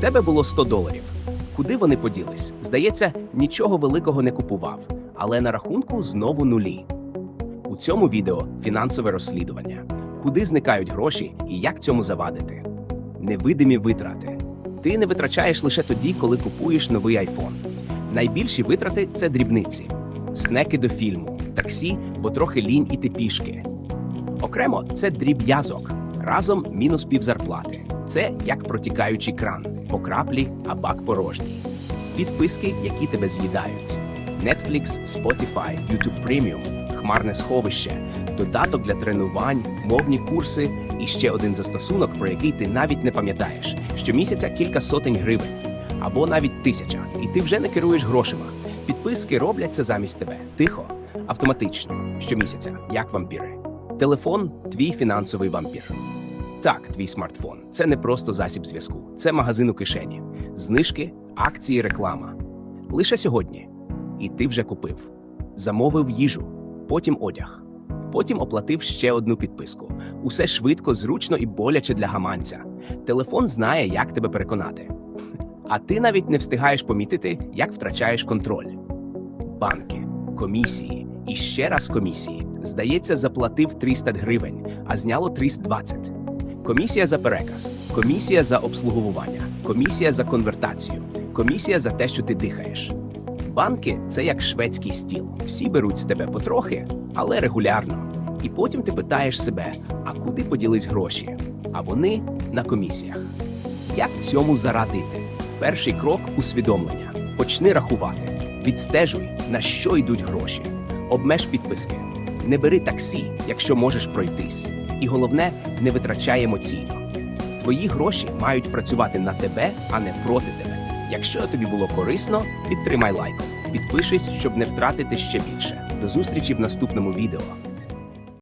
тебе було 100 доларів. Куди вони поділись? Здається, нічого великого не купував, але на рахунку знову нулі. У цьому відео фінансове розслідування. Куди зникають гроші і як цьому завадити? Невидимі витрати. Ти не витрачаєш лише тоді, коли купуєш новий айфон. Найбільші витрати це дрібниці, снеки до фільму, таксі, бо трохи лінь іти пішки. Окремо це дріб'язок. Разом мінус півзарплати. Це як протікаючий кран, по краплі, а бак порожній. Підписки, які тебе з'їдають. Netflix, Spotify, YouTube Premium, хмарне сховище, додаток для тренувань, мовні курси і ще один застосунок, про який ти навіть не пам'ятаєш. Щомісяця кілька сотень гривень або навіть тисяча, і ти вже не керуєш грошима. Підписки роблять це замість тебе тихо, автоматично, щомісяця, як вампіри. Телефон твій фінансовий вампір. Так, твій смартфон це не просто засіб зв'язку, це магазин у кишені, знижки, акції, реклама. Лише сьогодні. І ти вже купив. Замовив їжу, потім одяг, потім оплатив ще одну підписку. Усе швидко, зручно і боляче для гаманця. Телефон знає, як тебе переконати. А ти навіть не встигаєш помітити, як втрачаєш контроль. Банки, комісії і ще раз комісії. Здається, заплатив 300 гривень, а зняло 320. Комісія за переказ, комісія за обслуговування, комісія за конвертацію, комісія за те, що ти дихаєш. Банки це як шведський стіл. Всі беруть з тебе потрохи, але регулярно. І потім ти питаєш себе, а куди поділись гроші? А вони на комісіях. Як цьому зарадити? Перший крок усвідомлення. Почни рахувати. Відстежуй, на що йдуть гроші. Обмеж підписки. Не бери таксі, якщо можеш пройтись. І головне, не витрачай емоційно. Твої гроші мають працювати на тебе, а не проти тебе. Якщо тобі було корисно, підтримай лайк, Підпишись, щоб не втратити ще більше. До зустрічі в наступному відео.